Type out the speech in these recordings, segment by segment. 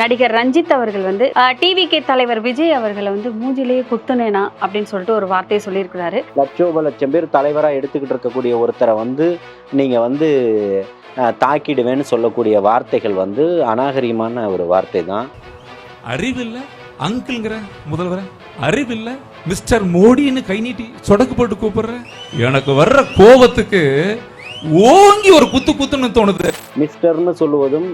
நடிகர் ரஞ்சித் அவர்கள் வந்து டிவிகே தலைவர் விஜய் அவர்களை வந்து மூஞ்சிலேயே குத்துனேனா அப்படின்னு சொல்லிட்டு ஒரு வார்த்தையை சொல்லியிருக்கிறாரு. லட்சோப லட்சம் பேர் தலைவராக எடுத்துக்கிட்டு இருக்கக்கூடிய ஒருத்தரை வந்து நீங்கள் வந்து தாக்கிடுவேன்னு சொல்லக்கூடிய வார்த்தைகள் வந்து அநாகரிகமான ஒரு வார்த்தை தான். அறிவில்ல அங்கிள்ங்கிற முதல்வர. அறிவில்ல மிஸ்டர் மோடின்னு கை நீட்டி சொடக்கு போட்டு கூப்பிடுற. எனக்கு வர்ற கோபத்துக்கு ஓங்கி ஒரு குத்து குத்துன்னு தோணுது. மிஸ்டர்னு சொல்லுவதும்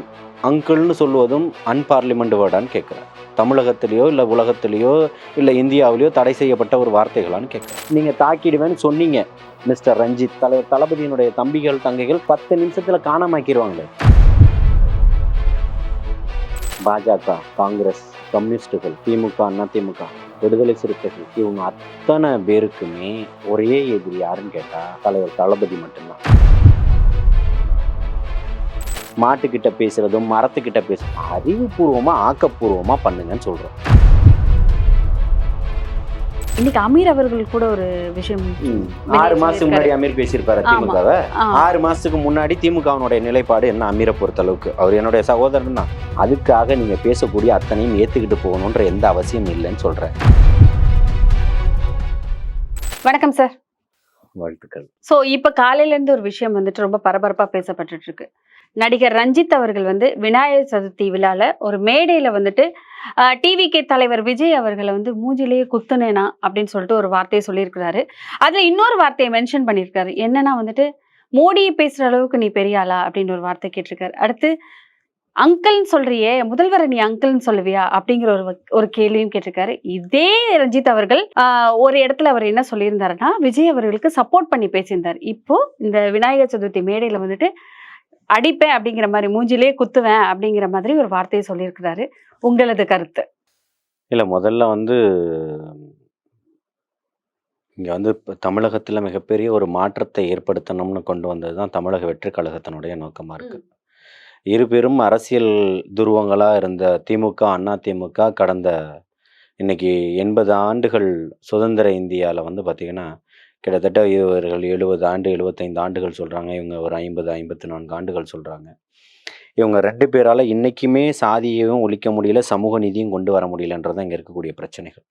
அங்கிள்னு சொல்லுவதும் அன்பார்லிமெண்ட் வேர்டான்னு கேட்குறேன். தமிழகத்திலேயோ இல்லை உலகத்திலேயோ இல்லை இந்தியாவிலேயோ தடை செய்யப்பட்ட ஒரு வார்த்தைகளான்னு கேட்குறேன். நீங்கள் தாக்கிடுவேன்னு சொன்னீங்க மிஸ்டர் ரஞ்சித். தலைவர் தளபதியினுடைய தம்பிகள் தங்கைகள் பத்து நிமிஷத்தில் காணாமாக்கிடுவாங்களே பாஜக காங்கிரஸ் கம்யூனிஸ்டுகள் திமுக அண்ணா திமுக விடுதலை சிறுத்தைகள் இவங்க அத்தனை பேருக்குமே ஒரே எதிரி யாருன்னு கேட்டால் தலைவர் தளபதி மட்டும்தான். மாட்டுக்கிட்ட பேசுறதும் மரத்துக்கிட்ட பேசுறதும் அறிவுபூர்வமா ஆக்கப்பூர்வமா பண்ணுங்கன்னு சொல்றோம். இன்னைக்கு அமீர் அவர்கள் கூட ஒரு விஷயம் ஆறு மாசத்துக்கு முன்னாடி அமீர் பேசியிருப்பாரு. திமுகவை ஆ, ஆறு மாசத்துக்கு முன்னாடி திமுகவினுடைய நிலைப்பாடு என்ன அமீரை பொறுத்த அளவுக்கு அவர் என்னுடைய சகோதரன் தான். அதுக்காக நீங்க பேசக்கூடிய அத்தனையும் ஏத்துக்கிட்டு போகணுன்ற எந்த அவசியம் இல்லைன்னு சொல்றேன். வணக்கம் சார். வாழ்த்துக்கள். ஸோ இப்போ காலையில இருந்து ஒரு விஷயம் வந்துட்டு ரொம்ப பரபரப்பா பேசப்பட்டுட்டு இருக்கு. நடிகர் ரஞ்சித் அவர்கள் வந்து விநாயகர் சதுர்த்தி விழால ஒரு மேடையில வந்துட்டு டிவிகே தலைவர் விஜய் அவர்களை வந்து மூஞ்சிலேயே குத்துனேனா அப்படின்னு சொல்லிட்டு ஒரு வார்த்தையை சொல்லியிருக்கிறாரு. அதுல இன்னொரு வார்த்தையை மென்ஷன் பண்ணியிருக்காரு. என்னன்னா வந்துட்டு மோடியை பேசுற அளவுக்கு நீ பெரிய ஆளா அப்படின்னு ஒரு வார்த்தை கேட்டிருக்காரு. அடுத்து அங்கிள்னு சொல்றியே முதல்வரை நீ அங்கிள்னு சொல்லுவியா அப்படிங்கிற ஒரு ஒரு கேள்வியும் கேட்டிருக்காரு. இதே ரஞ்சித் அவர்கள் ஆஹ், ஒரு இடத்துல அவர் என்ன சொல்லியிருந்தாருன்னா விஜய் அவர்களுக்கு சப்போர்ட் பண்ணி பேசியிருந்தார். இப்போ இந்த விநாயகர் சதுர்த்தி மேடையில வந்துட்டு அடிப்பேன் அப்படிங்கிற மாதிரி மூஞ்சிலே குத்துவேன் அப்படிங்கிற மாதிரி ஒரு வார்த்தையை சொல்லியிருக்கிறாரு. உங்களது கருத்து? இல்ல முதல்ல வந்து இங்க வந்து இப்ப தமிழகத்துல மிகப்பெரிய ஒரு மாற்றத்தை ஏற்படுத்தணும்னு கொண்டு வந்தது தான் தமிழக வெற்றி கழகத்தினுடைய நோக்கமா இருக்கு. இரு பெரும் அரசியல் துருவங்களா இருந்த திமுக அண்ணா திமுக கடந்த இன்னைக்கு எண்பது ஆண்டுகள் சுதந்திர இந்தியாவில் வந்து பார்த்திங்கன்னா கிட்டத்தட்ட இவர்கள் எழுபது ஆண்டு எழுபத்தைந்து ஆண்டுகள் சொல்கிறாங்க இவங்க ஒரு ஐம்பது ஐம்பத்தி நான்கு ஆண்டுகள் சொல்கிறாங்க இவங்க ரெண்டு பேரால் இன்றைக்குமே சாதியையும் ஒழிக்க முடியல சமூக நீதியும் கொண்டு வர முடியலன்றது இங்கே இருக்கக்கூடிய பிரச்சனைகள்.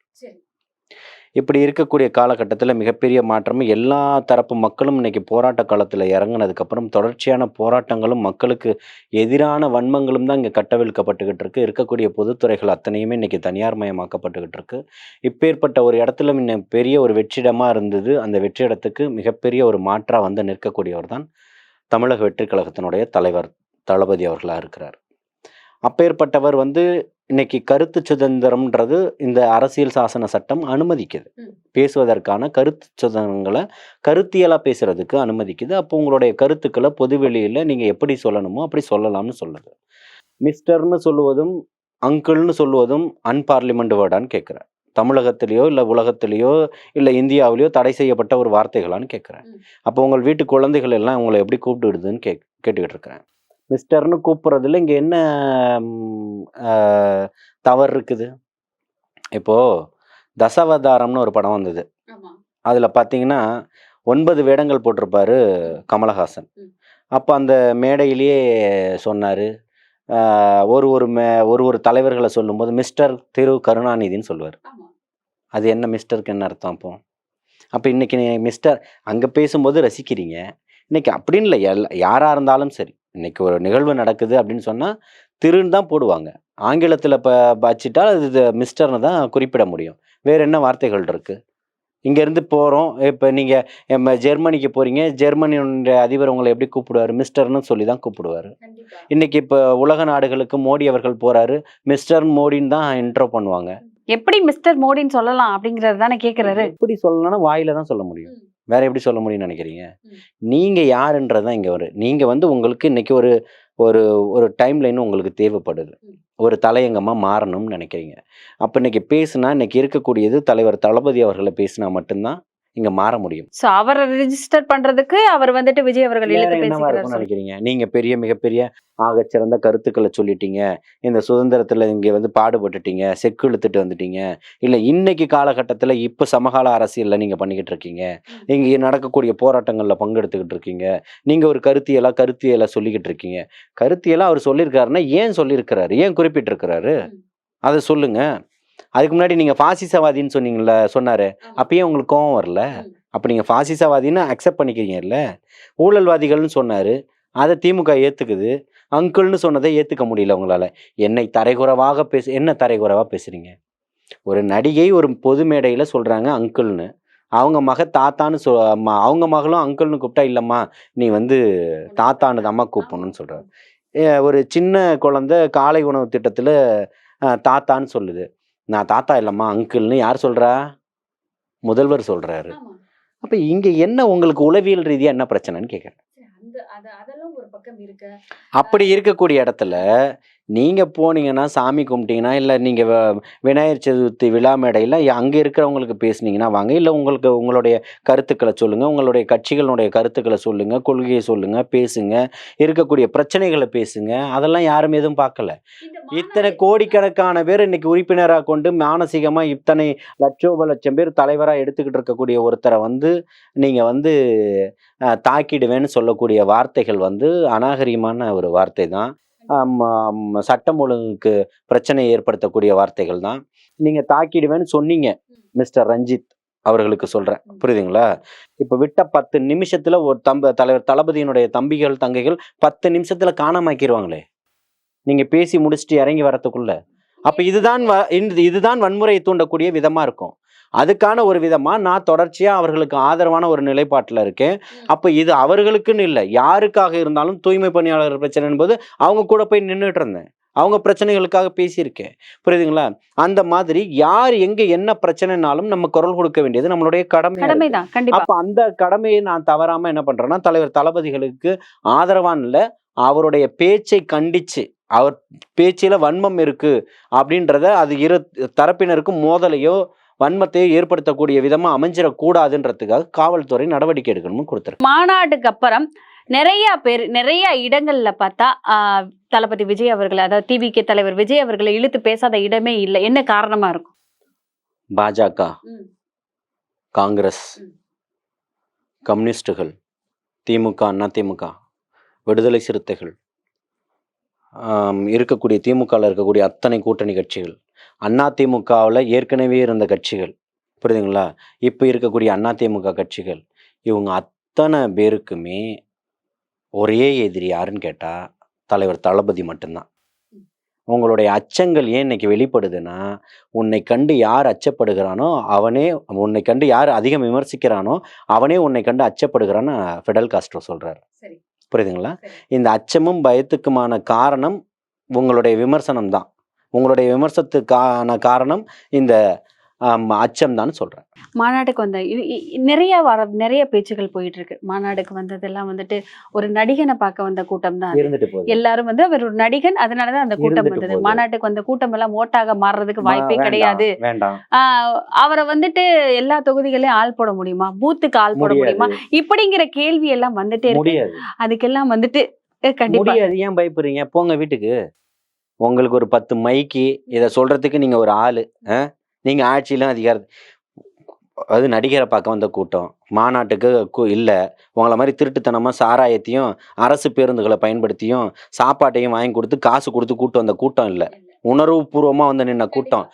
இப்படி இருக்கக்கூடிய காலகட்டத்தில் மிகப்பெரிய மாற்றமும் எல்லா தரப்பு மக்களும் இன்னைக்கு போராட்ட காலத்தில் இறங்குனதுக்கப்புறம் தொடர்ச்சியான போராட்டங்களும் மக்களுக்கு எதிரான வன்மங்களும் தான் இங்கே கட்டவிழ்க்கப்பட்டுக்கிட்டு இருக்கு இருக்கக்கூடிய பொதுத்துறைகள் அத்தனையுமே இன்னைக்கு தனியார் மயமாக்கப்பட்டுக்கிட்டு இருக்கு இப்பேற்பட்ட ஒரு இடத்துல முன்ன பெரிய ஒரு வெற்றிடமாக இருந்தது. அந்த வெற்றிடத்துக்கு மிகப்பெரிய ஒரு மாற்றாக வந்து நிற்கக்கூடியவர் தான் தமிழக வெற்றி கழகத்தினுடைய தலைவர் தளபதி அவர்களாக இருக்கிறார். அப்பேற்பட்டவர் வந்து இன்னைக்கு கருத்து சுதந்திரம்ன்றது இந்த அரசியல் சாசன சட்டம் அனுமதிக்குது. பேசுவதற்கான கருத்து சுதந்திரங்களை கருத்தியலாக பேசுறதுக்கு அனுமதிக்குது. அப்போ உங்களுடைய கருத்துக்களை பொதுவெளியில் நீங்கள் எப்படி சொல்லணுமோ அப்படி சொல்லலாம்னு சொல்லுது. மிஸ்டர்னு சொல்லுவதும் அங்கிள்னு சொல்லுவதும் அன்பார்லிமெண்ட் வேர்டான்னு கேட்குறேன். தமிழகத்திலேயோ இல்லை உலகத்திலேயோ இல்லை இந்தியாவிலேயோ தடை செய்யப்பட்ட ஒரு வார்த்தைகளான்னு கேட்குறேன். அப்போ உங்கள் வீட்டு குழந்தைகள் எல்லாம் உங்களை எப்படி கூப்பிட்டுடுதுன்னு கேக் கேட்டுக்கிட்டு இருக்கிறேன். மிஸ்டர்னு கூப்பிட்றதுல இங்கே என்ன தவறு இருக்குது? இப்போது தசாவதாரம்னு ஒரு படம் வந்தது. அதில் பார்த்தீங்கன்னா ஒன்பது வேடங்கள் போட்டிருப்பாரு கமலஹாசன். அப்போ அந்த மேடையிலேயே சொன்னார். ஒரு ஒரு மே ஒரு ஒரு தலைவர்களை சொல்லும்போது மிஸ்டர் திரு கருணாநிதின்னு சொல்லுவார். அது என்ன மிஸ்டருக்கு என்ன அர்த்தம் அப்போ? அப்போ இன்னைக்கு நீ மிஸ்டர் அங்கே பேசும்போது ரசிக்கிறீங்க. இன்னைக்கு அப்படின்னு இல்லை எல் யாராக இருந்தாலும் சரி. இன்னைக்கு ஒரு நிகழ்வு நடக்குது அப்படின்னு சொன்னால் திருன்னு தான் போடுவாங்க. ஆங்கிலத்தில் இப்போ வச்சுட்டா அது இது மிஸ்டர்னு தான் குறிப்பிட முடியும். வேற என்ன வார்த்தைகள் இருக்கு? இங்கேருந்து போகிறோம் இப்போ நீங்கள் ஜெர்மனிக்கு போகிறீங்க ஜெர்மனியுடைய அதிபர் உங்களை எப்படி கூப்பிடுவார்? மிஸ்டர்னு சொல்லி தான் கூப்பிடுவார். இன்னைக்கு இப்போ உலக நாடுகளுக்கு மோடி அவர்கள் போகிறாரு மிஸ்டர் மோடின்னு தான் இன்ட்ரோ பண்ணுவாங்க. எப்படி மிஸ்டர் மோடின்னு சொல்லலாம் அப்படிங்கறது தானே கேக்குறாரு? எப்படி சொல்லணும்னா வாயில தான் சொல்ல முடியும். வேற எப்படி சொல்ல முடியும்னு நினைக்கிறீங்க ம். நீங்க யாருன்றது தான் இங்க வரும் நீங்க வந்து உங்களுக்கு இன்னைக்கு ஒரு ஒரு ஒரு டைம் லைன் உங்களுக்கு தேவைப்படுது. ஒரு தலையங்கமா மாறணும்னு நினைக்கிறீங்க அப்ப இன்னைக்கு பேசுனா இன்னைக்கு இருக்கக்கூடியது தலைவர் தளபதி அவர்களை பேசினா மட்டும்தான் இங்க மாற முடியும். சோ அவரை ரெஜிஸ்டர் பண்றதுக்கு அவர் வந்துட்டு விஜய் அவர்கள் என்னவா இருக்கும்னு நினைக்கிறீங்க? நீங்க பெரிய மிகப்பெரிய ஆகச்சிறந்த கருத்துக்களை சொல்லிட்டீங்க. இந்த சுதந்திரத்துல இங்க வந்து பாடுபட்டுட்டீங்க செக்கு இழுத்துட்டு வந்துட்டீங்க. இல்ல இன்னைக்கு காலகட்டத்துல இப்ப சமகால அரசியல்ல நீங்க பண்ணிக்கிட்டு இருக்கீங்க. இங்க நடக்கக்கூடிய போராட்டங்கள்ல பங்கெடுத்துக்கிட்டு இருக்கீங்க. நீங்க ஒரு கருத்தியலா கருத்தியலா சொல்லிக்கிட்டு இருக்கீங்க. கருத்தியலா அவர் சொல்லியிருக்காருன்னா ஏன் சொல்லியிருக்கிறாரு? ஏன் குறிப்பிட்டிருக்கிறாரு? அதை சொல்லுங்க. அதுக்கு முன்னாடி நீங்க பாசிசவாதின்னு சொன்னீங்கல்ல சொன்னாரு. அப்பயே உங்களுக்கு கோவம் வரல? அப்ப நீங்க பாசிசவாதின்னு அக்செப்ட் பண்ணிக்கிறீங்கல்ல? ஊழல்வாதிகள்னு சொன்னாரு. அதை திமுக ஏத்துக்குது. அங்கிள்னு சொன்னதை ஏத்துக்க முடியல உங்களால. என்னை தரைகுறவாக பேச என்ன தரைகுறவா பேசுறீங்க? ஒரு நடிகை ஒரு பொது மேடையில சொல்றாங்க அங்கிள்னு. அவங்க மக தாத்தான்னு சொ அம்மா அவங்க மகளும் அங்கிள்னு கூப்பிட்டா இல்லம்மா நீ வந்து தாத்தான்னு தாம்மா கூப்பிடணும்னு சொல்றாரு. ஏ, ஒரு சின்ன குழந்தை காலை உணவு திட்டத்துல தாத்தான்னு சொல்லுது. நான் தாத்தா இல்லம்மா அங்கிள்னு யார் சொல்றா? முதல்வர் சொல்றாரு. அப்ப இங்க என்ன உங்களுக்கு உளவியல் ரீதியா என்ன பிரச்சனைன்னு கேட்குறேன் அதெல்லாம் ஒரு பக்கம் இருக்கு. அப்படி இருக்கக்கூடிய இடத்துல நீங்க போனீங்கன்னா சாமி கும்பிட்டீங்கன்னா இல்லை நீங்க வ- விநாயகர் சதுர்த்தி விழா மேடையில் அங்க இருக்கிறவங்களுக்கு பேசுனீங்கன்னா வாங்க. இல்லை உங்களுக்கு உங்களுடைய கருத்துக்களை சொல்லுங்க உங்களுடைய கட்சிகளுடைய கருத்துக்களை சொல்லுங்க கொள்கையை சொல்லுங்க பேசுங்க இருக்கக்கூடிய பிரச்சனைகளை பேசுங்க. அதெல்லாம் யாரும் எதுவும் பார்க்கல. இத்தனை கோடிக்கணக்கான பேர் இன்னைக்கு உறுப்பினராக கொண்டு மானசீகமா இத்தனை லட்சோப லட்சம் பேர் தலைவரா எடுத்துக்கிட்டு இருக்கக்கூடிய ஒருத்தரை வந்து நீங்க வந்து தாக்கிடுவேன்னு சொல்லக்கூடிய வார்த்தைகள் வந்து அநாகரிகமான ஒரு வார்த்தை தான். சட்டம் ஒழுங்குக்கு பிரச்சனை ஏற்படுத்தக்கூடிய வார்த்தைகள் தான். நீங்க தாக்கிடுவேன்னு சொன்னீங்க மிஸ்டர் ரஞ்சித் அவர்களுக்கு சொல்றேன். புரியுதுங்களா? இப்ப விட்ட பத்து நிமிஷத்துல ஒரு தம்ப தலைவர் தளபதியினுடைய தம்பிகள் தங்கைகள் பத்து நிமிஷத்துல காணாமாக்கிடுவாங்களே நீங்க பேசி முடிச்சுட்டு இறங்கி வரத்துக்குள்ள. அப்ப இதுதான் இதுதான் வன்முறையை தூண்டக்கூடிய விதமா இருக்கும். அதுக்கான ஒரு விதமா நான் தொடர்ச்சியா அவர்களுக்கு ஆதரவான ஒரு நிலைப்பாட்டுல இருக்கேன். அப்ப இது அவர்களுக்குன்னு இல்லை யாருக்காக இருந்தாலும் தூய்மை பணியாளர் பிரச்சனை என்பது அவங்க கூட போய் நின்றுட்டு இருந்தேன். அவங்க பிரச்சனைகளுக்காக பேசியிருக்கேன். புரியுதுங்களா? அந்த மாதிரி யார் எங்க என்ன பிரச்சனைனாலும் நம்ம குரல் கொடுக்க வேண்டியது நம்மளுடைய கடமை அப்ப அந்த கடமையை நான் தவறாம என்ன பண்றேன்னா தலைவர் தளபதிகளுக்கு ஆதரவான் இல்ல அவருடைய பேச்சை கண்டிச்சு அவர் பேச்சில வன்மம் இருக்கு அப்படின்றத அது இரு தரப்பினருக்கும் மோதலையோ வன்மத்தையோ ஏற்படுத்தக்கூடிய விதமா அமைஞ்சிடக்கூடாதுன்றதுக்காக காவல்துறை நடவடிக்கை எடுக்கணும்னு கொடுத்துருக்கு மாநாட்டுக்கு அப்புறம் நிறைய பேர் நிறைய இடங்கள்ல பார்த்தா தளபதி விஜய் அவர்கள் அதாவது டிவிகே தலைவர் விஜய் அவர்களை இழுத்து பேசாத இடமே இல்லை என்ன காரணமா இருக்கும் பாஜக. காங்கிரஸ். கம்யூனிஸ்டுகள் திமுக அண்ணா திமுக விடுதலை சிறுத்தைகள் இருக்கக்கூடிய திமுகவில் இருக்கக்கூடிய அத்தனை கூட்டணி கட்சிகள். அண்ணா திமுகவில் ஏற்கனவே இருந்த கட்சிகள். புரியுதுங்களா? இப்போ இருக்கக்கூடிய அண்ணா திமுக கட்சிகள். இவங்க அத்தனை பேருக்குமே ஒரே எதிரி யாருன்னு கேட்டால் தலைவர் தளபதி மட்டும்தான். உங்களுடைய அச்சங்கள் ஏன் இன்னைக்கு வெளிப்படுதுன்னா உன்னை கண்டு யார் அச்சப்படுகிறானோ அவனே உன்னை கண்டு யார் அதிகம் விமர்சிக்கிறானோ அவனே உன்னை கண்டு அச்சப்படுகிறான்னு ஃபெடல் காஸ்ட்ரோ சொல்கிறார் சரி. புரியுதுங்களா. இந்த அச்சமும் பயத்துக்குமான காரணம் உங்களுடைய விமர்சனம் தான் உங்களுடைய விமர்சனத்துக்கான காரணம் இந்த அச்சம் தான் சொல்றேன். மாநாட்டுக்கு வந்த நிறைய வர நிறைய பேச்சுகள் போயிட்டு இருக்கு மாநாடுக்கு வந்ததெல்லாம் வந்துட்டு ஒரு நடிகனை பார்க்க வந்த கூட்டம் தான். இருந்துட்டு எல்லாரும் வந்து அவர் ஒரு நடிகன் அதனாலதான் அந்த கூட்டம் வந்தது. மாநாட்டுக்கு வந்த கூட்டம் எல்லாம் ஓட்டாக மாறுறதுக்கு வாய்ப்பே கிடையாது. அவரை வந்துட்டு எல்லா தொகுதிகளையும் ஆள் போட முடியுமா? பூத்துக்கு ஆள் போட முடியுமா? இப்படிங்கிற கேள்வி எல்லாம் வந்துட்டே இருக்கு. அதுக்கெல்லாம் வந்துட்டு கண்டிப்பா. ஏன் பயப்படுறீங்க? போங்க வீட்டுக்கு. உங்களுக்கு ஒரு பத்து மைக்கு இதை சொல்றதுக்கு நீங்க ஒரு ஆளு நீங்கள் ஆட்சியிலும் அதிகார அது நடிகரை பார்க்க வந்த கூட்டம். மாநாட்டுக்கு இல்லை. உங்களை மாதிரி திருட்டுத்தனமாக சாராயத்தையும் அரசு பேருந்துகளை பயன்படுத்தியும் சாப்பாட்டையும் வாங்கி கொடுத்து காசு கொடுத்து கூட்டு வந்த கூட்டம் இல்லை. உணர்வு பூர்வமா வந்து நின்ன கூட்டம்.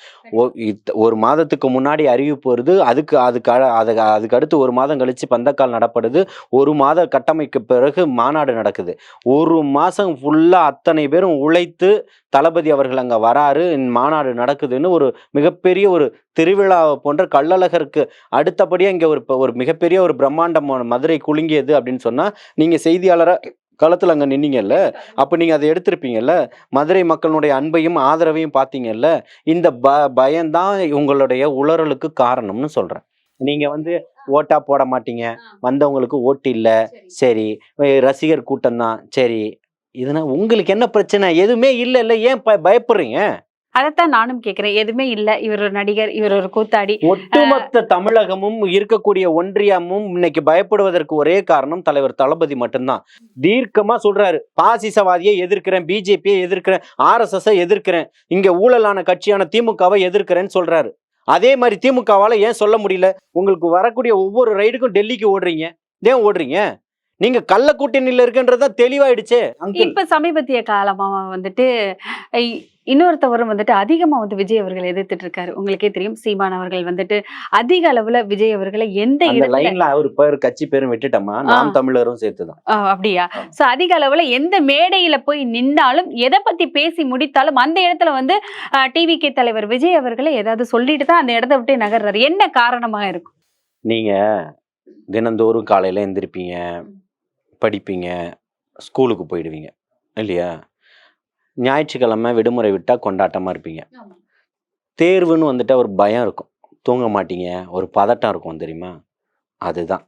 ஒரு மாதத்துக்கு முன்னாடி அறிவிப்பு வருது. அதுக்கு அதுக்கு அ- அதுக்கு அடுத்து ஒரு மாதம் கழிச்சு பந்தக்கால் நடப்படுது. ஒரு மாத கட்டமைக்கு பிறகு மாநாடு நடக்குது. ஒரு மாசம் ஃபுல்லா அத்தனை பேரும் உழைத்து தளபதி அவர்கள் அங்க வராரு. மாநாடு நடக்குதுன்னு ஒரு மிகப்பெரிய ஒரு திருவிழா போன்ற கள்ளழகருக்கு அடுத்தபடியா இங்க ஒரு ஒரு மிகப்பெரிய ஒரு பிரம்மாண்டமான மதுரை குலுங்கியது அப்படின்னு சொன்னா நீங்க செய்தியாளரா களத்துல அங்க நின்னீங்கல்ல? அப்ப நீங்க அதை எடுத்திருப்பீங்கல்ல? மதுரை மக்களுடைய அன்பையும் ஆதரவையும் பார்த்தீங்கல்ல? இந்த ப பயம்தான் உங்களுடைய உளறலுக்கு காரணம்னு சொல்றேன். நீங்க வந்து ஓட்டா போட மாட்டீங்க. வந்தவங்களுக்கு ஓட்டு இல்ல. சரி. ரசிகர் கூட்டம் தான் சரி. இதுனா உங்களுக்கு என்ன பிரச்சனை? எதுவுமே இல்ல இல்ல ஏன் ப- பயப்படுறீங்க? அதைத்தான் நானும் கேக்குறேன். எதுவுமே இல்ல. இவர் ஒரு நடிகர் இவர் ஒரு கூத்தாடி. ஒட்டுமொத்த தமிழகமும் இருக்கக்கூடிய ஒன்றியமும் இன்னைக்கு பயப்படுவதற்கு ஒரே காரணம் தலைவர் தளபதி மட்டும்தான். தீர்க்கமா சொல்றாரு. பாசிசவாதியை எதிர்க்கிறேன் பிஜேபியை எதிர்க்கிறேன் ஆர்எஸ்எஸ் எதிர்க்கிறேன் இங்க ஊழலான கட்சியான திமுகவை எதிர்க்கிறேன்னு சொல்றாரு. அதே மாதிரி திமுகவால ஏன் சொல்ல முடியல? உங்களுக்கு வரக்கூடிய ஒவ்வொரு ரைடுக்கும் டெல்லிக்கு ஓடுறீங்க. ஏன் ஓடுறீங்க? நீங்க கள்ள கூட்டணியில இருக்குன்றதா தெளிவாயிடுச்சே இப்ப சமீபத்திய காலமா வந்துட்டு இன்னொருத்தவரும் வந்துட்டு அதிகமா வந்து விஜய் அவர்கள் எதிர்த்துட்டு இருக்காரு. உங்களுக்கே தெரியும் சீமான் அவர்கள் வந்துட்டு அதிக அளவுல விஜய் அவர்களை எந்த லைன்ல அவர் பேர் கட்சி பேரும் விட்டுட்டோமா? நாம் தமிழரும் சேர்த்துதான். அப்படியா. சோ அதிக அளவுல எந்த மேடையில போய் நின்னாலும் எதை பத்தி பேசி முடித்தாலும் அந்த இடத்துல வந்து டிவிகே தலைவர் விஜய் அவர்களை ஏதாவது சொல்லிட்டு தான் அந்த இடத்த விட்டு நகர்றாரு. என்ன காரணமா இருக்கும்? நீங்க தினந்தோறும் காலையில எந்திரிப்பீங்க படிப்பீங்க ஸ்கூலுக்கு போயிடுவீங்க இல்லையா? ஞாயிற்றுக்கிழமை விடுமுறை விட்டா கொண்டாட்டமா இருப்பீங்க. தேர்வுன்னு வந்துட்டா ஒரு பயம் இருக்கும். தூங்க மாட்டீங்க. ஒரு பதட்டம் இருக்கும் தெரியுமா? அதுதான்.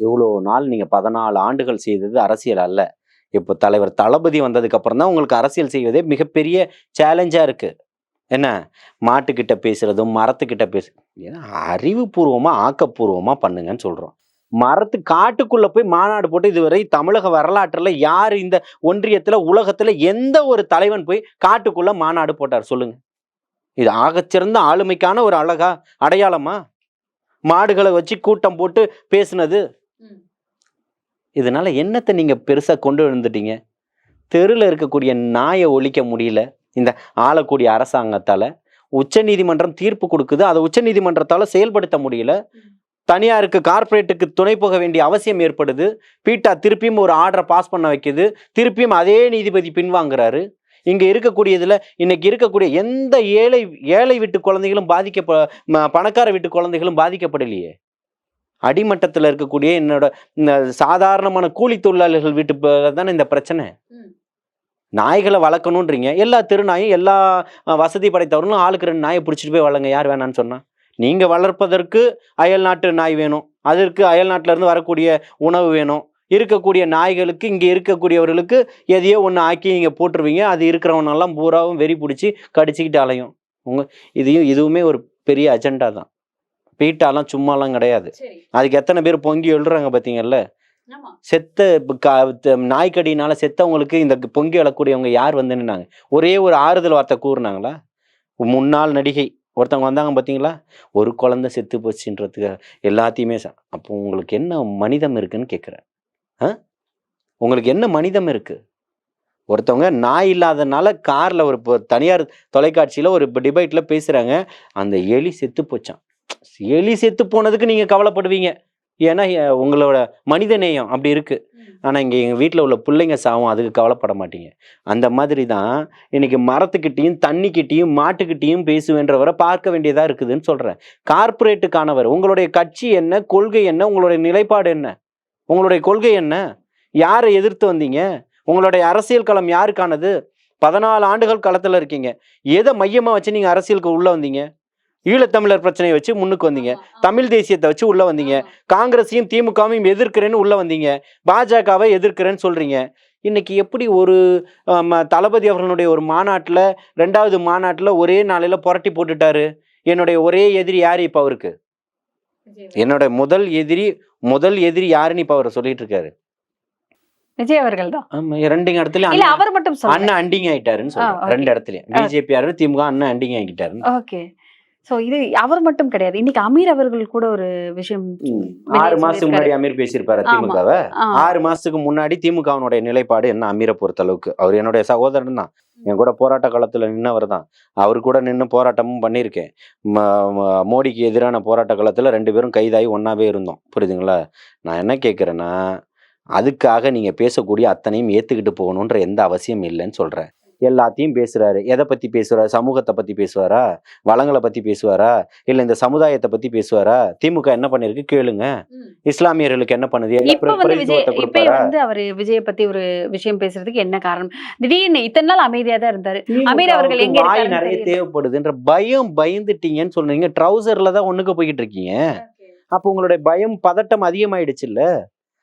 இவ்வளோ நாள் நீங்கள் பதினாலு ஆண்டுகள் செய்தது அரசியல் அல்ல. இப்போ தலைவர் தளபதி வந்ததுக்கு அப்புறம் தான் உங்களுக்கு அரசியல் செய்வதே மிகப்பெரிய சேலஞ்சாக இருக்கு. என்ன? மாட்டுக்கிட்ட பேசுறதும் மரத்துக்கிட்ட பேச ஏன்னா அறிவுபூர்வமாக ஆக்கப்பூர்வமாக பண்ணுங்கன்னு சொல்கிறோம் மரத்து காட்டுக்குள்ள போய் மாநாடு போட்டு இதுவரை தமிழக வரலாற்றில் யார் இந்த ஒன்றியத்தில் உலகத்தில் எந்த ஒரு தலைவன் போய் காட்டுக்குள்ள மாநாடு போட்டார் சொல்லுங்க. இது ஆகச்சிறந்த ஆளுமைக்கான ஒரு அழகா அடையாளமா? மாடுகளை வச்சு கூட்டம் போட்டு பேசுனது. இதனால என்னத்தை நீங்க பெருசா கொண்டு வந்துட்டீங்க? தெருவில் இருக்கக்கூடிய நாயை ஒழிக்க முடியல. இந்த ஆளக்கூடிய அரசாங்கத்தால. உச்ச நீதிமன்றம் தீர்ப்பு கொடுக்குது. அதை உச்ச நீதிமன்றத்தால செயல்படுத்த முடியல. தனியாருக்கு கார்ப்பரேட்டுக்கு துணை போக வேண்டிய அவசியம் ஏற்படுது. பீட்டா திருப்பியும் ஒரு ஆர்டரை பாஸ் பண்ண வைக்குது. திருப்பியும் அதே நீதிபதி பின்வாங்குறாரு. இங்க இருக்கக்கூடியதுல இன்னைக்கு இருக்கக்கூடிய எந்த ஏழை ஏழை வீட்டு குழந்தைகளும் பாதிக்க பணக்கார வீட்டு குழந்தைகளும் பாதிக்கப்படலையே. அடிமட்டத்தில் இருக்கக்கூடிய என்னோட சாதாரணமான கூலி தொழிலாளர்கள் வீட்டு தானே இந்த பிரச்சனை? நாய்களை வளர்க்கணுன்றீங்க. எல்லா தெருநாயும் எல்லா வசதி படைத்தவர்களும் ஆளுக்கு ரெண்டு நாயை பிடிச்சிட்டு போய் வளங்க யார் வேணான்னு சொன்னா. நீங்க வளர்ப்பதற்கு அயல் நாட்டு நாய் வேணும். அதற்கு அயல் நாட்டுல இருந்து வரக்கூடிய உணவு வேணும். இருக்கக்கூடிய நாய்களுக்கு இங்க இருக்கக்கூடியவர்களுக்கு எதையோ ஒன்று ஆக்கி இங்கே போட்டுருவீங்க. அது இருக்கிறவனெல்லாம் பூராவும் வெறி பிடிச்சி கடிச்சிக்கிட்டு அலையும். உங்க இதையும் இதுவுமே ஒரு பெரிய அஜெண்டா தான். பீட்டாலாம் சும்மாலாம் கிடையாது. அதுக்கு எத்தனை பேர் பொங்கி எழுறாங்க பார்த்தீங்கல்ல செத்த நாய்க்கடினால செத்தவங்களுக்கு இந்த பொங்கி எழக்கூடியவங்க யார் வந்து நின்னாங்க ஒரே ஒரு ஆறுதல் வார்த்தை கூறுனாங்களா? முன்னாள் நடிகை. ஒருத்தவங்க வந்தாங்க பார்த்தீங்களா? ஒரு குழந்தை செத்து போச்சுன்றதுக்கு எல்லாத்தையுமே அப்போ உங்களுக்கு என்ன மனிதம் இருக்குன்னு கேட்குறேன் ஆ? உங்களுக்கு என்ன மனிதம் இருக்குது ஒருத்தவங்க நாய் இல்லாதனால காரில் ஒரு இப்போ தனியார் தொலைக்காட்சியில் ஒரு இப்போ டிபைட்டில் பேசுகிறாங்க அந்த எலி செத்து போச்சான் எலி செத்து போனதுக்கு நீங்கள் கவலைப்படுவீங்க. ஏன்னா உங்களோட மனித நேயம் அப்படி இருக்கு. ஆனா இங்க எங்க வீட்ல உள்ள பிள்ளைங்க சாவும் அதுக்கு கவலைப்பட மாட்டீங்க. அந்த மாதிரி தான் இன்னைக்கு மரத்துக்கிட்டேயும் தண்ணிக்கிட்டேயும் மாட்டுக்கிட்டேயும் பேசுவேன்றவரை பார்க்க வேண்டியதா இருக்குதுன்னு சொல்றேன். கார்ப்பரேட்டுக்கானவர் உங்களுடைய கட்சி என்ன கொள்கை என்ன உங்களுடைய நிலைப்பாடு என்ன? உங்களுடைய கொள்கை என்ன? யாரை எதிர்த்து வந்தீங்க? உங்களுடைய அரசியல் களம் யாருக்கானது? பதினாலு ஆண்டுகள் களத்துல இருக்கீங்க. எதை மையமா வச்சு நீங்க அரசியலுக்கு உள்ள வந்தீங்க? ஈழத்தமிழர் பிரச்சனையை வச்சு முன்னுக்கு வந்தீங்க. தமிழ் தேசியத்தை வச்சு உள்ள வந்தீங்க. காங்கிரஸையும் திமுகவையும் எதிர்க்கிறேன்னு உள்ள வந்தீங்க. பாஜகவை எதிர்க்கிறேன்னு சொல்றீங்க. இன்னைக்கு எப்படி ஒரு தளபதி அவர்களுடைய ஒரு மாநாட்டில் ரெண்டாவது மாநாட்டில் ஒரே நாளையில் புரட்டி போட்டுட்டாரு. என்னுடைய ஒரே எதிரி யார் இப்போ அவருக்கு? என்னோட முதல் எதிரி முதல் எதிரி யாருன்னு இப்போ அவர் சொல்லிட்டு இருக்காரு. விஜய் அவர்கள் தான். ஆமா ரெண்டு இடத்துல அவர் மட்டும் அண்ணன் அண்டிங் ஆயிட்டாருன்னு okay. ரெண்டு இடத்துலயும். பிஜேபி திமுக அண்ணன் அண்டிங் ஆகிட்டாருன்னு. ஓகே. சோ இது அவர் மட்டும் கிடையாது. இன்னைக்கு அமீர் அவர்கள் கூட ஒரு விஷயம் ஆறு மாசத்துக்கு. முன்னாடி அமீர் பேசியிருப்பாரு. திமுகவை. ஆறு மாசத்துக்கு முன்னாடி திமுகவினுடைய நிலைப்பாடு என்ன? அமீரை பொறுத்த அளவுக்கு அவர் என்னுடைய சகோதரன் தான். என் கூட போராட்ட காலத்துல நின்னவர் தான். அவர் கூட நின்று போராட்டமும் பண்ணியிருக்கேன். மோடிக்கு எதிரான போராட்ட காலத்துல ரெண்டு பேரும் கைதாகி ஒன்னாவே இருந்தோம். புரியுதுங்களா? நான் என்ன கேட்குறேன்னா அதுக்காக நீங்க பேசக்கூடிய அத்தனையும் ஏத்துக்கிட்டு போகணுன்ற எந்த அவசியம் இல்லைன்னு சொல்றேன். எல்லாத்தையும் பேசுறாரு. எதை பத்தி பேசுறாரு? சமூகத்தை பத்தி பேசுவாரா? வளங்களை பத்தி பேசுவாரா? இல்ல இந்த சமுதாயத்தை பத்தி பேசுவாரா? திமுக என்ன பண்ணிருக்கு? கேளுங்க. இஸ்லாமியர்களுக்கு என்ன பண்ணுது? இப்ப வந்து அவரு விஜய பத்தி ஒரு விஷயம் பேசுறதுக்கு என்ன காரணம்? திடீர்னு இத்தனை நாள் அமைதியா தான் இருந்தாரு. அமீர் அவர்கள் எங்க நிறைய. தேவைப்படுதுன்ற பயம் பயந்துட்டீங்கன்னு சொல்றீங்க. ட்ரௌசர்ல தான் ஒண்ணுக்கு போய்கிட்டு இருக்கீங்க. அப்போ உங்களுடைய பயம் பதட்டம் அதிகமாயிடுச்சு இல்ல?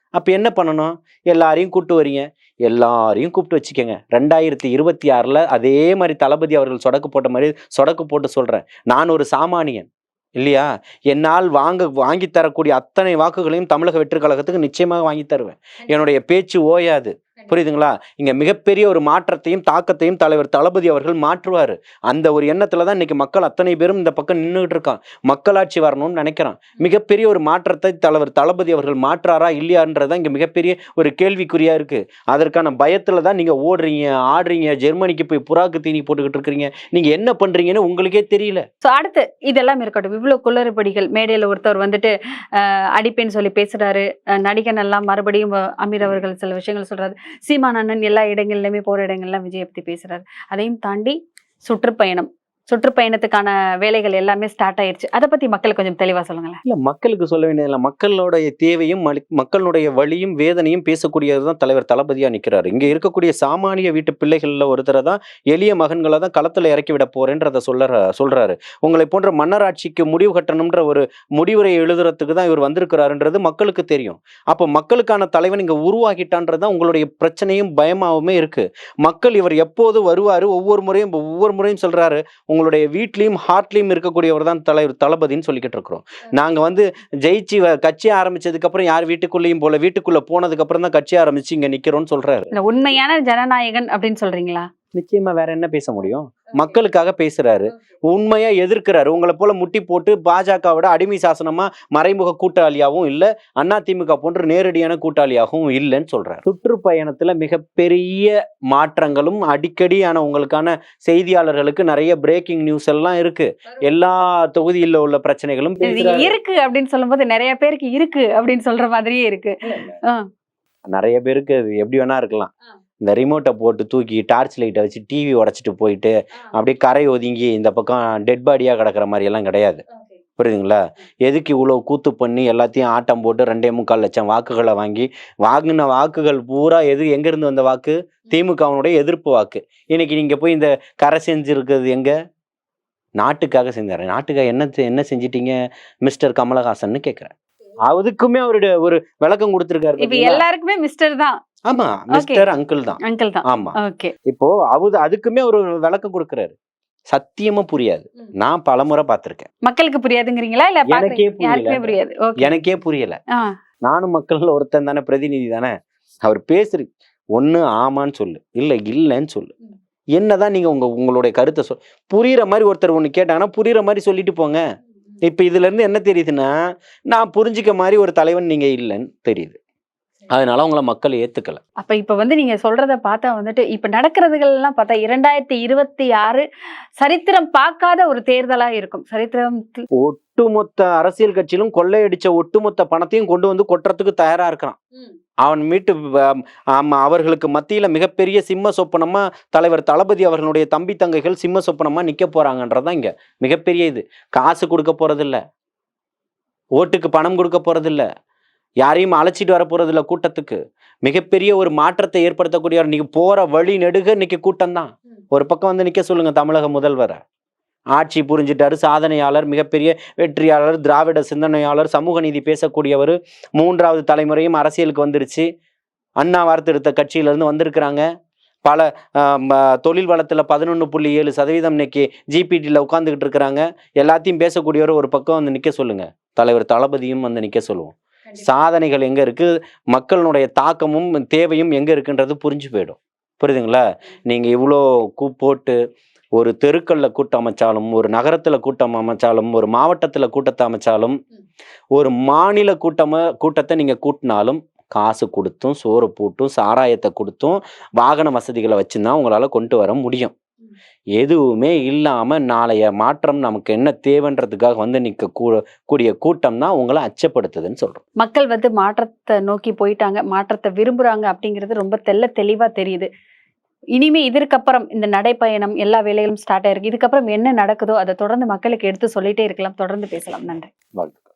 அப்போ என்ன பண்ணணும்? எல்லாரையும் கூப்பிட்டு வரீங்க. எல்லாரையும் கூப்பிட்டு வச்சுக்கோங்க. ரெண்டாயிரத்தி இருபத்தி ஆறில் அதே மாதிரி தளபதி அவர்கள் சொடக்கு போட்ட மாதிரி சொடக்கு போட்டு சொல்கிறேன் நான் ஒரு சாமானியன் இல்லையா? என்னால் வாங்க வாங்கி தரக்கூடிய அத்தனை வாக்குகளையும் தமிழக வெற்றி கழகத்துக்கு நிச்சயமாக வாங்கி தருவேன். என்னுடைய பேச்சு ஓயாது. புரியுதுங்களா? இங்க மிகப்பெரிய ஒரு மாற்றத்தையும் தாக்கத்தையும் தலைவர் தளபதி அவர்கள் மாற்றுவார். அந்த ஒரு எண்ணத்துல தான் இன்னைக்கு மக்கள் அத்தனை பேரும் இந்த பக்கம் நின்றுகிட்டு இருக்கான் மக்களாட்சி வரணும்னு நினைக்கிறான் மிகப்பெரிய ஒரு மாற்றத்தை தலைவர் தளபதி அவர்கள் மாற்றாரா இல்லையான்றதான் இங்க மிகப்பெரிய ஒரு கேள்விக்குறியா இருக்கு. அதற்கான பயத்துல தான் நீங்க ஓடுறீங்க ஆடுறீங்க ஜெர்மனிக்கு போய் புறாக்கு தீனி போட்டுக்கிட்டு இருக்கிறீங்க. நீங்க என்ன பண்றீங்கன்னு உங்களுக்கே தெரியல. ஸோ அடுத்து இதெல்லாம் இருக்கட்டும். இவ்வளோ குளறுபடிகள். மேடையில் ஒருத்தர் வந்துட்டு அடிப்பேன்னு சொல்லி பேசுறாரு. நடிகன் எல்லாம் மறுபடியும் அமீர் அவர்கள் சில விஷயங்கள் சொல்றாரு. சீமான் அண்ணன் எல்லா இடங்கள்லையுமே போகிற இடங்கள்லாம் விஜய் பற்றி பேசுறாரு. அதையும் தாண்டி சுற்றுப்பயணம். சுற்றுப்பயணத்துக்கான வேலைகள் எல்லாமே ஸ்டார்ட் ஆயிருச்சு. அதை பத்தி மக்களுக்கு கொஞ்சம் தெளிவா சொல்லுங்களேன். இல்ல மக்களுக்கு சொல்ல வேண்டியதில்லை மக்களுடைய தேவையும் மக்களுடைய வழியும் வேதனையும் பேசக்கூடியது தான் தலைவர் தளபதியா நிற்கிறாரு இங்க இருக்கக்கூடிய சாமானிய வீட்டு பிள்ளைகள்ல ஒருத்தரை தான் எளிய மகன்களை தான் களத்துல இறக்கி விட போறேன்றத சொல்ல சொல்றாரு. உங்களை போன்ற மன்னராட்சிக்கு முடிவு கட்டணும்ன்ற ஒரு முடிவுரை எழுதுறதுக்கு தான் இவர் வந்திருக்கிறாருன்றது மக்களுக்கு தெரியும். அப்போ மக்களுக்கான தலைவன் இங்க உருவாகிட்டான்றது தான் உங்களுடைய பிரச்சனையும் பயமாவுமே இருக்கு. மக்கள் இவர் எப்போது வருவாரு? ஒவ்வொரு முறையும் ஒவ்வொரு முறையும் சொல்றாரு. உங்களுடைய வீட்லயும் ஹார்ட்லயும் இருக்கக்கூடியவர் தான் தலைவர் தளபதின்னு சொல்லிக்கிட்டு இருக்கிறோம். நாங்க வந்து ஜெயிச்சு கட்சி ஆரம்பிச்சதுக்கு அப்புறம் யார் வீட்டுக்குள்ளேயும் போல வீட்டுக்குள்ள போனதுக்கு அப்புறம் தான் கட்சி ஆரம்பிச்சு இங்க நிக்கிறோம்னு சொல்றாரு. இல்ல உண்மையான ஜனநாயகன் அப்படின்னு சொல்றீங்களா? நிச்சயமா வேற என்ன பேச முடியும்? மக்களுக்காக பேசுறாரு. உண்மையா எதிர்க்கிறாரு. உங்களை போல முட்டி போட்டு பாஜகவோட அடிமை சாசனமா மறைமுக கூட்டாளியாகவும் இல்ல அண்ணா திமுக போன்ற நேரடியான கூட்டாளியாகவும் இல்லைன்னு சொல்றாரு. சுற்றுப்பயணத்துல மிகப்பெரிய மாற்றங்களும் அடிக்கடியான உங்களுக்கான செய்தியாளர்களுக்கு நிறைய பிரேக்கிங் நியூஸ் எல்லாம் இருக்கு. எல்லா தொகுதியில் உள்ள பிரச்சனைகளும். இருக்கு அப்படின்னு சொல்லும்போது நிறைய பேருக்கு இருக்கு அப்படின்னு சொல்ற மாதிரியே இருக்கு. நிறைய பேருக்கு அது எப்படி வேணா இருக்கலாம். இந்த ரிமோட்டை போட்டு தூக்கி டார்ச் லைட்டை வச்சு டிவி உடைச்சிட்டு போயிட்டு அப்படியே கரை ஒதுங்கி இந்த பக்கம் டெட் பாடியா கிடக்குற மாதிரி எல்லாம் கிடையாது புரியுதுங்களா? எதுக்கு இவ்வளோ கூத்து பண்ணி எல்லாத்தையும் ஆட்டம் போட்டு ரெண்டே முக்கால் லட்சம் வாக்குகளை வாங்கி வாங்கின வாக்குகள் பூரா எது எங்கேருந்து வந்த வாக்கு? திமுகவினுடைய எதிர்ப்பு வாக்கு. இன்னைக்கு நீங்கள் போய் இந்த கரை செஞ்சுருக்கிறது எங்க? நாட்டுக்காக செஞ்சாரு. நாட்டுக்காக என்ன என்ன செஞ்சிட்டீங்க? மிஸ்டர் கமலஹாசன்னு கேட்குறேன் அதுக்குமே அவருடைய ஒரு விளக்கம் கொடுத்துருக்காரு இப்ப எல்லாருக்குமே மிஸ்டர் தான். ஆமா மிஸ்டர் அங்கிள் தான். அங்கிள் தான். ஆமா. ஓகே. இப்போ அவரு அதுக்குமே ஒரு விளக்கம் கொடுக்குறாரு. சத்தியமா புரியாது. நான் பலமுறை பார்த்திருக்கேன். மக்களுக்கு புரியாதுங்கிறீங்களா? இல்ல எனக்கே புரியல. புரியாது. எனக்கே புரியல. நானும் மக்கள்ல ஒருத்தன் தானே பிரதிநிதி தானே. அவர் பேசுற ஒண்ணு ஆமான்னு சொல்லு. இல்ல இல்லைன்னு சொல்லு. என்னதான் நீங்க உங்க உங்களுடைய கருத்தை சொல் புரியுற மாதிரி ஒருத்தர் ஒண்ணு கேட்டாங்கன்னா புரியுற மாதிரி சொல்லிட்டு போங்க. இப்ப இதுல இருந்து என்ன தெரியுதுன்னா நான் புரிஞ்சுக்க மாதிரி ஒரு தலைவன் நீங்க இல்லைன்னு தெரியுது. அதனால உங்களை மக்கள் ஏத்துக்கல. அப்ப இப்ப வந்து நீங்க சொல்றத பார்த்தா வந்துட்டு இப்ப நடக்கிறதுகள் எல்லாம் பார்த்தா இரண்டாயிரத்தி இருபத்தி ஆறு சரித்திரம் பார்க்காத ஒரு தேர்தலா இருக்கும். சரித்திரம் ஒட்டுமொத்த அரசியல் கட்சியிலும் கொள்ளையடிச்ச ஒட்டுமொத்த பணத்தையும் கொண்டு வந்து கொட்டுறதுக்கு தயாரா இருக்கிறான். அவன் மீட்டு அவர்களுக்கு மத்தியில மிகப்பெரிய சிம்ம சொப்பனமா தலைவர் தளபதி அவர்களுடைய தம்பி தங்கைகள் சிம்ம சொப்பனமா நிக்க போறாங்கன்றதான் இங்க மிகப்பெரிய இது. காசு கொடுக்க போறதில்ல. ஓட்டுக்கு பணம் கொடுக்க போறதில்ல. யாரையும் அழைச்சிட்டு வர போறதில்ல கூட்டத்துக்கு. மிகப்பெரிய ஒரு மாற்றத்தை ஏற்படுத்தக்கூடிய இன்னைக்கு போற வழி நெடுக இன்னைக்கு கூட்டம் தான் ஒரு பக்கம் வந்து நிக்க சொல்லுங்க தமிழக முதல்வரை. ஆட்சி புரிஞ்சிட்டாரு சாதனையாளர் மிகப்பெரிய வெற்றியாளர் திராவிட சிந்தனையாளர் சமூக நீதி பேசக்கூடியவர் மூன்றாவது தலைமுறையும் அரசியலுக்கு வந்துருச்சு. அண்ணா வார்த்தெடுத்த கட்சியிலேருந்து வந்திருக்கிறாங்க. பல தொழில் வளத்தில் பதினொன்று புள்ளி ஏழு சதவீதம் இன்னைக்கு ஜிபிடியில் உட்காந்துக்கிட்டு இருக்கிறாங்க. எல்லாத்தையும் பேசக்கூடியவர் ஒரு பக்கம் வந்து நிற்க சொல்லுங்க. தலைவர் தளபதியும் வந்து நிற்க சொல்லுவோம். சாதனைகள் எங்கே இருக்குது மக்களுடைய தாக்கமும் தேவையும் எங்கே இருக்குன்றது புரிஞ்சு போயிடும். புரியுதுங்களா? நீங்கள் இவ்வளோ கூ போட்டு ஒரு தெருக்கல்ல கூட்டம் அமைச்சாலும் ஒரு நகரத்தில் கூட்டம் அமைச்சாலும் ஒரு மாவட்டத்தில் கூட்டத்தை அமைச்சாலும் ஒரு மாநில கூட்டமா கூட்டத்தை நீங்கள் கூட்டினாலும் காசு கொடுத்தும் சோறு போட்டும் சாராயத்தை கொடுத்தும் வாகன வசதிகளை வச்சுதான் உங்களால் கொண்டு வர முடியும். எதுவுமே இல்லாமல் நாளைய மாற்றம் நமக்கு என்ன தேவைன்றதுக்காக வந்து நிற்க கூடிய கூட்டம் தான் உங்களை அச்சப்படுத்துதுன்னு சொல்கிறோம் மக்கள் வந்து மாற்றத்தை நோக்கி போயிட்டாங்க மாற்றத்தை விரும்புறாங்க அப்படிங்கிறது ரொம்ப தெள்ள தெளிவா தெரியுது. இனிமே இதற்கப்புறம் இந்த நடைப்பயணம் எல்லா வேலைகளும் ஸ்டார்ட் ஆயிருக்கு. இதுக்கப்புறம் என்ன நடக்குதோ அதை தொடர்ந்து மக்களுக்கு எடுத்து சொல்லிட்டே இருக்கலாம். தொடர்ந்து பேசலாம். நன்றி. வாழ்த்து